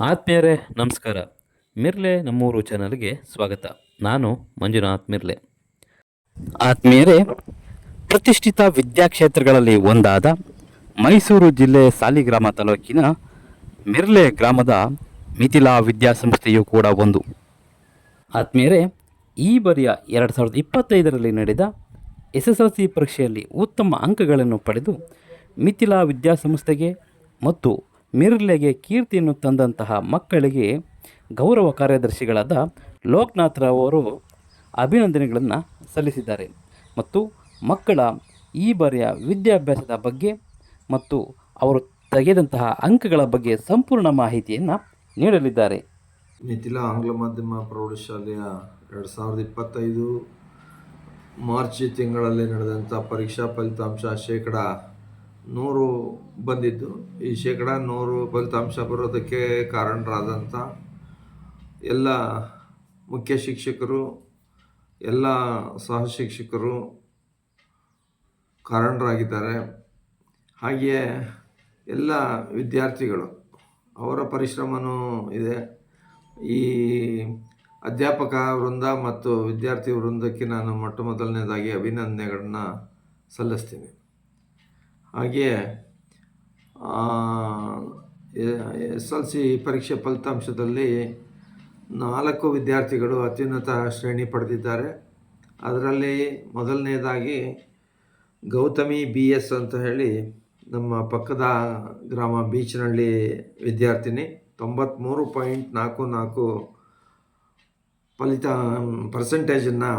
ಆತ್ಮೀಯರೇ ನಮಸ್ಕಾರ. ಮಿರ್ಲೆ ನಮ್ಮೂರು ಚಾನಲ್ಗೆ ಸ್ವಾಗತ. ನಾನು ಮಂಜುನಾಥ್ ಮಿರ್ಲೆ. ಆತ್ಮೀಯರೇ ಪ್ರತಿಷ್ಠಿತ ವಿದ್ಯಾಕ್ಷೇತ್ರಗಳಲ್ಲಿ ಒಂದಾದ ಮೈಸೂರು ಜಿಲ್ಲೆ ಸಾಲಿಗ್ರಾಮ ತಾಲೂಕಿನ ಮಿರ್ಲೆ ಗ್ರಾಮದ ಮಿಥಿಲಾ ವಿದ್ಯಾಸಂಸ್ಥೆಯು ಕೂಡ ಒಂದು. ಆತ್ಮೀಯರೇ ಈ ಬಾರಿಯ ಎರಡು ಸಾವಿರದ ಇಪ್ಪತ್ತೈದರಲ್ಲಿ ನಡೆದ ಎಸ್ ಎಸ್ ಎಲ್ ಸಿ ಪರೀಕ್ಷೆಯಲ್ಲಿ ಉತ್ತಮ ಅಂಕಗಳನ್ನು ಪಡೆದು ಮಿಥಿಲಾ ವಿದ್ಯಾಸಂಸ್ಥೆಗೆ ಮತ್ತು ಮಿರ್ಲೆಗೆ ಕೀರ್ತಿಯನ್ನು ತಂದಂತಹ ಮಕ್ಕಳಿಗೆ ಗೌರವ ಕಾರ್ಯದರ್ಶಿಗಳಾದ ಲೋಕನಾಥ್ ರಾವ್ ಅವರು ಅಭಿನಂದನೆಗಳನ್ನು ಸಲ್ಲಿಸಿದ್ದಾರೆ. ಮತ್ತು ಮಕ್ಕಳ ಈ ಬಾರಿಯ ವಿದ್ಯಾಭ್ಯಾಸದ ಬಗ್ಗೆ ಮತ್ತು ಅವರು ತೆಗೆದಂತಹ ಅಂಕಗಳ ಬಗ್ಗೆ ಸಂಪೂರ್ಣ ಮಾಹಿತಿಯನ್ನು ನೀಡಲಿದ್ದಾರೆ. ಮಿಥಿಲಾ ಆಂಗ್ಲ ಮಾಧ್ಯಮ ಪ್ರೌಢಶಾಲೆಯ ಎರಡು ಸಾವಿರದ ಇಪ್ಪತ್ತೈದು ಮಾರ್ಚ್ ತಿಂಗಳಲ್ಲಿ ನಡೆದಂಥ ಪರೀಕ್ಷಾ ಫಲಿತಾಂಶ ಶೇಕಡ ನೂರು ಬಂದಿದ್ದು. ಈ ಶೇಕಡ ನೂರು ಫಲಿತಾಂಶ ಬರೋದಕ್ಕೆ ಕಾರಣರಾದಂಥ ಎಲ್ಲ ಮುಖ್ಯ ಶಿಕ್ಷಕರು, ಎಲ್ಲ ಸಹ ಶಿಕ್ಷಕರು ಕಾರಣರಾಗಿದ್ದಾರೆ. ಹಾಗೆಯೇ ಎಲ್ಲ ವಿದ್ಯಾರ್ಥಿಗಳು, ಅವರ ಪರಿಶ್ರಮನೂ ಇದೆ. ಈ ಅಧ್ಯಾಪಕ ವೃಂದ ಮತ್ತು ವಿದ್ಯಾರ್ಥಿ ವೃಂದಕ್ಕೆ ನಾನು ಮೊಟ್ಟ ಮೊದಲನೇದಾಗಿ ಅಭಿನಂದನೆಗಳನ್ನ ಸಲ್ಲಿಸ್ತೀನಿ. ಹಾಗೆಯೇ ಎಸ್ ಎಲ್ ಸಿ ಪರೀಕ್ಷೆ ಫಲಿತಾಂಶದಲ್ಲಿ ನಾಲ್ಕು ವಿದ್ಯಾರ್ಥಿಗಳು ಅತ್ಯುನ್ನತ ಶ್ರೇಣಿ ಪಡೆದಿದ್ದಾರೆ. ಅದರಲ್ಲಿ ಮೊದಲನೇದಾಗಿ ಗೌತಮಿ ಬಿ ಎಸ್ ಅಂತ ಹೇಳಿ ನಮ್ಮ ಪಕ್ಕದ ಗ್ರಾಮ ಬೀಚ್ನಹಳ್ಳಿ ವಿದ್ಯಾರ್ಥಿನಿ. ತೊಂಬತ್ತ್ಮೂರು ಪಾಯಿಂಟ್ ನಾಲ್ಕು ನಾಲ್ಕು ಫಲಿತ, ಪರ್ಸೆಂಟೇಜನ್ನು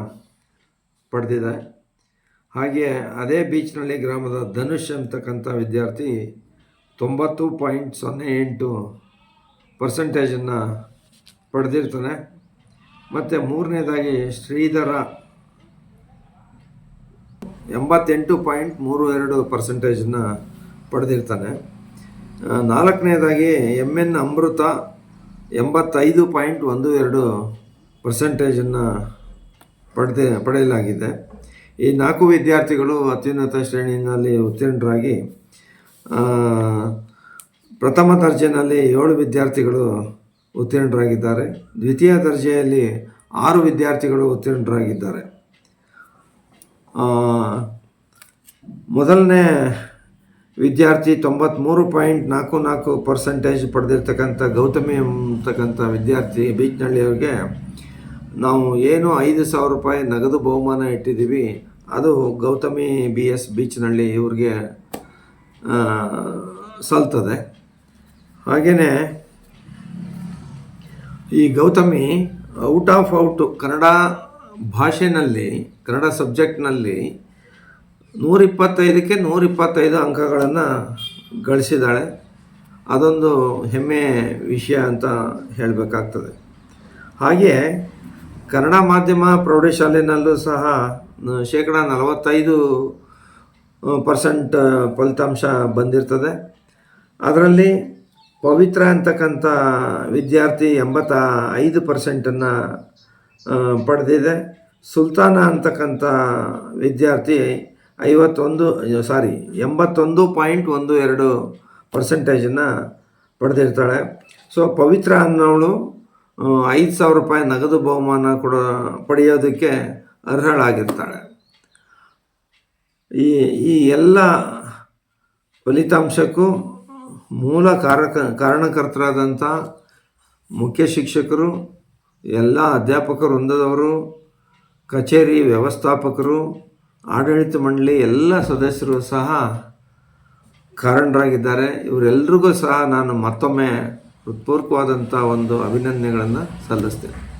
ಪಡೆದಿದೆ ಹಾಗೆ ಅದೇ ಬೀಚ್ನಳ್ಳಿ ಗ್ರಾಮದ ಧನುಷ್ ಅಂತಕ್ಕಂಥ ವಿದ್ಯಾರ್ಥಿ ತೊಂಬತ್ತು ಪಾಯಿಂಟ್ ಸೊನ್ನೆ ಎಂಟು ಪರ್ಸೆಂಟೇಜನ್ನು ಪಡೆದಿರ್ತಾನೆ. ಮತ್ತು ಮೂರನೇದಾಗಿ ಶ್ರೀಧರ ಎಂಬತ್ತೆಂಟು ಪಾಯಿಂಟ್ ಮೂರು ಎರಡು ಪರ್ಸೆಂಟೇಜನ್ನು ಪಡೆದಿರ್ತಾನೆ. ನಾಲ್ಕನೇದಾಗಿ ಎಂ ಎನ್ ಅಮೃತ ಎಂಬತ್ತೈದು ಪಾಯಿಂಟ್ ಒಂದು ಎರಡು ಪರ್ಸೆಂಟೇಜನ್ನು ಪಡೆದೇ, ಪಡೆಯಲಾಗಿದೆ. ಈ ನಾಲ್ಕು ವಿದ್ಯಾರ್ಥಿಗಳು ಅತ್ಯುನ್ನತ ಶ್ರೇಣಿಯಲ್ಲಿ ಉತ್ತೀರ್ಣರಾಗಿ ಪ್ರಥಮ ದರ್ಜೆಯಲ್ಲಿ ಏಳು ವಿದ್ಯಾರ್ಥಿಗಳು ಉತ್ತೀರ್ಣರಾಗಿದ್ದಾರೆ. ದ್ವಿತೀಯ ದರ್ಜೆಯಲ್ಲಿ ಆರು ವಿದ್ಯಾರ್ಥಿಗಳು ಉತ್ತೀರ್ಣರಾಗಿದ್ದಾರೆ. ಮೊದಲನೇ ವಿದ್ಯಾರ್ಥಿ ತೊಂಬತ್ತ್ಮೂರು ಪಾಯಿಂಟ್ ನಾಲ್ಕು ನಾಲ್ಕು ಪರ್ಸೆಂಟೇಜ್ ಪಡೆದಿರ್ತಕ್ಕಂಥ ಗೌತಮಿ ಅಂತಕ್ಕಂಥ ವಿದ್ಯಾರ್ಥಿ ಬೀಚ್ನಳ್ಳಿಯವ್ರಿಗೆ ನಾವು ಏನು ಐದು ಸಾವಿರ ರೂಪಾಯಿ ನಗದು ಬಹುಮಾನ ಇಟ್ಟಿದ್ದೀವಿ, ಅದು ಗೌತಮಿ ಬಿ ಎಸ್ ಬೀಚ್ನಳ್ಳಿ ಇವ್ರಿಗೆ ಸಲ್ತದೆ. ಹಾಗೆಯೇ ಈ Gautami out of out Kannada ಭಾಷೆನಲ್ಲಿ, Kannada ಸಬ್ಜೆಕ್ಟ್ನಲ್ಲಿ ನೂರಿಪ್ಪತ್ತೈದಕ್ಕೆ ನೂರಿಪ್ಪತ್ತೈದು ಅಂಕಗಳನ್ನು ಗಳಿಸಿದ್ದಾಳೆ. ಅದೊಂದು ಹೆಮ್ಮೆ ವಿಷಯ ಅಂತ ಹೇಳಬೇಕಾಗ್ತದೆ. ಹಾಗೆಯೇ ಕನ್ನಡ ಮಾಧ್ಯಮ ಪ್ರೌಢಶಾಲೆಯಲ್ಲೂ ಸಹ ಶೇಕಡ ನಲವತ್ತೈದು ಪರ್ಸೆಂಟ್ ಫಲಿತಾಂಶ ಬಂದಿರ್ತದೆ. ಅದರಲ್ಲಿ ಪವಿತ್ರ ಅಂತಕ್ಕಂಥ ವಿದ್ಯಾರ್ಥಿ ಎಂಬತ್ತ ಐದು ಪರ್ಸೆಂಟನ್ನು ಪಡೆದಿದೆ. ಸುಲ್ತಾನ ಅಂತಕ್ಕಂಥ ವಿದ್ಯಾರ್ಥಿ ಐವತ್ತೊಂದು ಸಾರಿ, ಎಂಬತ್ತೊಂದು ಪಾಯಿಂಟ್ ಒಂದು ಎರಡು ಪರ್ಸೆಂಟೇಜನ್ನು ಪಡೆದಿರ್ತಾಳೆ. ಸೊ, ಪವಿತ್ರ ಅನ್ನೋಳು ಐದು ಸಾವಿರ ರೂಪಾಯಿ ನಗದು ಬಹುಮಾನ ಕೊಡೋ, ಪಡೆಯೋದಕ್ಕೆ ಅರ್ಹಳಾಗಿರ್ತಾಳೆ. ಈ ಈ ಎಲ್ಲ ಫಲಿತಾಂಶಕ್ಕೂ ಮೂಲ ಕಾರಕ, ಕಾರಣಕರ್ತರಾದಂಥ ಮುಖ್ಯ ಶಿಕ್ಷಕರು, ಎಲ್ಲ ಅಧ್ಯಾಪಕ ವೃಂದದವರು ಕಚೇರಿ ವ್ಯವಸ್ಥಾಪಕರು, ಆಡಳಿತ ಮಂಡಳಿ ಎಲ್ಲ ಸದಸ್ಯರು ಸಹ ಕಾರಣರಾಗಿದ್ದಾರೆ. ಇವರೆಲ್ರಿಗೂ ಸಹ ನಾನು ಮತ್ತೊಮ್ಮೆ ಹೃತ್ಪೂರ್ವಕವಾದಂಥ ಒಂದು ಅಭಿನಂದನೆಗಳನ್ನು ಸಲ್ಲಿಸ್ತೇನೆ.